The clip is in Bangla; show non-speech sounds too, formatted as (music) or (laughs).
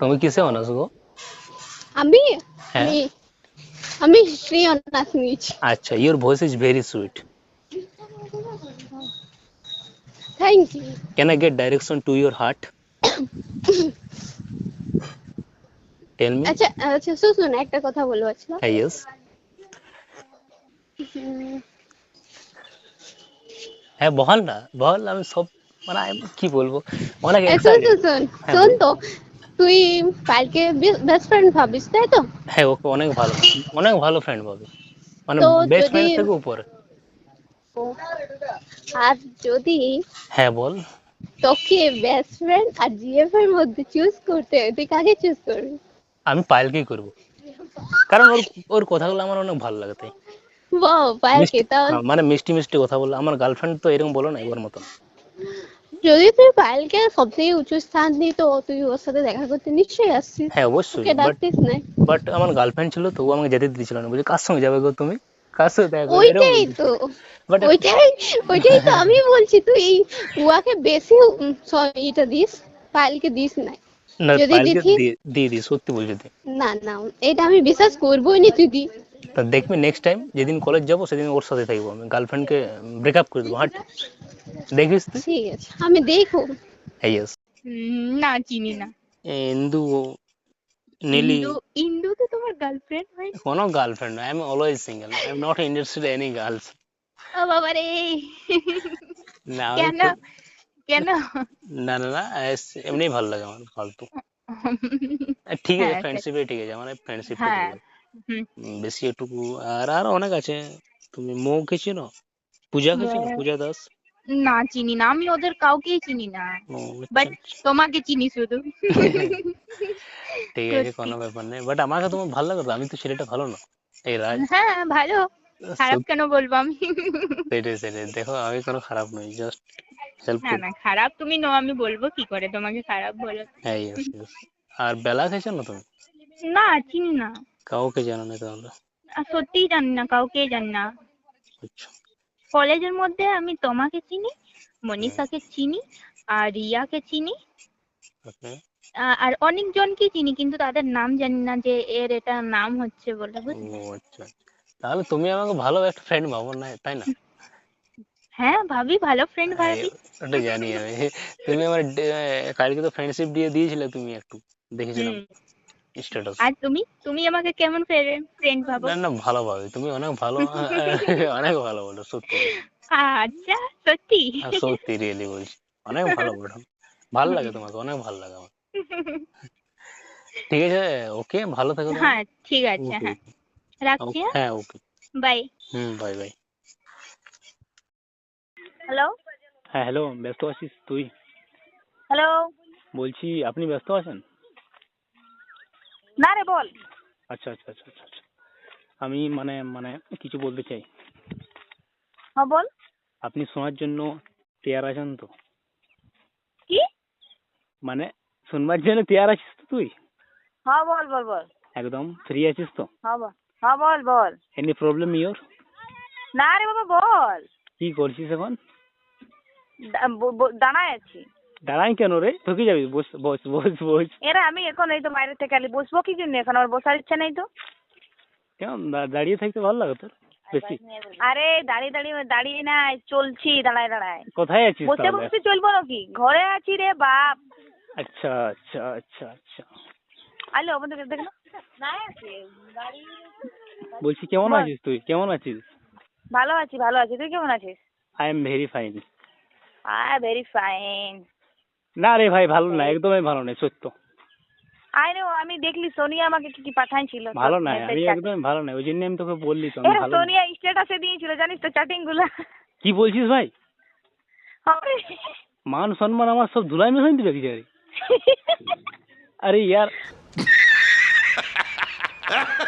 তুমি কিসে অনার্স গো? আমি? হ্যাঁ। আমি আমি শ্রী অনার্স নিয়েছি। আচ্ছা your voice is very sweet thank you can I get direction to your heart tell me আচ্ছা আচ্ছা শুনুন একটা কথা বলব ছিল হ্যাঁ ইয়েস হ্যাঁ বল না বল আমি সব মানে কি বলব? অনেক শোন। শোন শোন। তো তুই পালকে বেস্ট ফ্রেন্ড ভাবিস তাই তো? হ্যাঁ ওকে অনেক ভালো অনেক ভালো ফ্রেন্ড পাবে মানে বেস্ট ফ্রেন্ড থেকে উপরে। আর যদি হ্যাঁ বল। তোকে বেস্ট ফ্রেন্ড আর জিএফ এর মধ্যে চুজ করতে হয় তুই কাকে চুজ করবি? আমি পায়েলকেই করব। কারণ ওর ওর কথাগুলো আমার অনেক ভালো লাগে তাই। বাহ মিষ্টি- তাহলে হ্যাঁ, মানে মিষ্টি মিষ্টি কথা বলে আমার গার্লফ্রেন্ড তো এরকম বলো না এবার মতো যদি তুই পায়েলকে সব থেকে উঁচু স্থান দিই তো তুই ওর সাথে দেখা করতে নিশ্চয়ই আসছিস হ্যাঁ অবশ্যই ডাকতিস না। বাট আমার গার্লফ্রেন্ড ছিল তো ও আমাকে যেতে দিচ্ছিল না। বলছে কার সঙ্গে যাবে গো তুমি? কার সঙ্গে দেখা? ওইটাই তো। ওইটাই ওইটাই তো আমি বলছি তুই উয়াকে বেশি এটা দিস পায়েলকে দিস না। যদি দিয়ে- দিই সত্যি বলছি দি না না এটা আমি বিশ্বাস করবোই না তুই দি। তা দেখবি নেক্সট টাইম যেদিন কলেজ যাব সেদিন ওর সাথে থাকব আমি। গার্লফ্রেন্ডকে ব্রেকআপ করে দেবো হাট। দেখিস তুই ঠিক আছে আমি দেখব হ্যাঁ ইয়েস উম, না চিনি না ইন্দু নীলি ইন্দু ইন্দু তো তোমার গার্লফ্রেন্ড হয় কোনো girlfriend I am always single I am not interested any girls ও বাবা রে না আমি কেন খুব- কেন না না না এস- এমনিই ভালো লাগে আমার ফালতু আহ, ঠিক আছে হ্যাঁ, ফ্রেন্ডশিপে ঠিক আছে আমার ফ্রেন্ডশিপ হ্যাঁ হুম, বেশি এটুকু আর আর অনেক আছে তুমি মৌকে চিনো পূজাকে চিনো মৌ। পূজা দাস না চিনি না। আমি ওদের কাউকেই চিনি না। বাট আচ্ছা। তোমাকে চিনি শুধু। ঠিক আছে কোনো ব্যাপার নেই। বাট আমাকে তোমার ভালো লাগতো আমি তো ছেলেটা ভালো না। এই রাজ। হ্যাঁ ভালো। খারাপ কেন বলব আমি? সেটাই সেটাই। দেখো আমি কোনো খারাপ নই জাস্ট হেল্প না না খারাপ তুমি নো আমি বলব কি করে তোমাকে খারাপ বলো। হ্যাঁ. আর বেলা খেয়েছো না তুমি? না চিনি না। কাউকে জানো না তাহলে? সত্যিই জানি না কাউকে জানি না। আচ্ছা। কলেজের মধ্যে আমি তোমাকে চিনি মনীষাকে চিনি আর রিয়াকে চিনি। আর অনেকজনকে চিনি কিন্তু তাদের নাম জানি না যে এর এটা নাম হচ্ছে বলে বুঝলি? ও আচ্ছা আচ্ছা। তাহলে তুমি আমাকে ভালো একটা ফ্রেন্ড ভাবো না তাই না? হ্যাঁ ভাবি ভালো ফ্রেন্ড হ্যাঁ, ভাবি। ওটা জানি আমি। তুমি আমার কালকে তো ফ্রেন্ডশিপ দিয়ে দিয়েছিলে তুমি একটু দেখেছিলাম। স্ট্যাটাস আর তুমি? তুমি আমাকে কেমন ফ্রেন্ড ভাবো? না না ভালো ভাবে। তুমি অনেক ভালো (laughs) অনেক ভালো বলো সত্যি। আচ্ছা সত্যি? সত্যি রিয়েলি বলছি। অনেক ভালো বলো। ভালো লাগে তোমাকে অনেক ভালো লাগে আমার। ঠিক আছে ওকে ভালো থাকো হ্যাঁ ঠিক আছে হ্যাঁ। রাখছি হ্যাঁ? Okay bye. হুম বাই বাই। হ্যালো? হ্যাঁ হ্যালো ব্যস্ত আছিস তুই? হ্যালো? বলছি আপনি ব্যস্ত আছেন? না রে বল। আচ্ছা আচ্ছা আচ্ছা আচ্ছা আচ্ছা। আমি মানে মানে কিছু বলতে চাই। হ্যাঁ বল। আপনি শোনার জন্য তৈয়ার আছেন তো? কি? মানে শুনবার জন্য তৈয়ার আছিস তো তুই? হ্যাঁ বল বল বল। একদম ফ্রি আছিস তো? হ্যাঁ বল। হ্যাঁ বল বল। এনি প্রবলেম ইয়োর না রে বাবা বল। কি করছিস এখন? দাঁড়ায় আছি। দাঁড়াই কেন রে? ঢুকে যাবি বস বস বস বস। এরা আমি এখন এই তো বাইরে থেকে আলি বসবো কি জন্য? এখন আমার বসার ইচ্ছা নেই তো। কেমন? দাঁড়িয়ে থাকতে ভালো লাগে তোর? বেশি? আরে দাঁড়িয়ে দাঁড়িয়ে দাঁড়িয়ে না চলছি দাঁড়ায় দাঁড়ায়। কোথায় আছিস বসে বসে চলবো নাকি? ঘরে আছি রে বাপ। আচ্ছা আচ্ছা আচ্ছা আচ্ছা। আলো আমাদের দেখ। না নাই বলছি কেমন আছিস তুই? কেমন আছিস? ভালো আছি ভালো আছি। তুই কেমন আছিস? I am very fine I very fine না রে ভাই ভালো না একদমই ভালো নাই সত্য। আই নো আমি দেখলি সোনিয়া আমাকে কি কি পাঠাইছিল ভালো নাই message আমি টা। একদমই ভালো নাই ওই জন্য আমি তোকে বললি তো ভালো সোনিয়া স্ট্যাটাসে দিয়েছিল জানিস তো চ্যাটিংগুলা কি বলছিস ভাই। মান সম্মান আমার সব ধুলাই মেশাই দিবে কি আরে আরে ইয়ার। (laughs)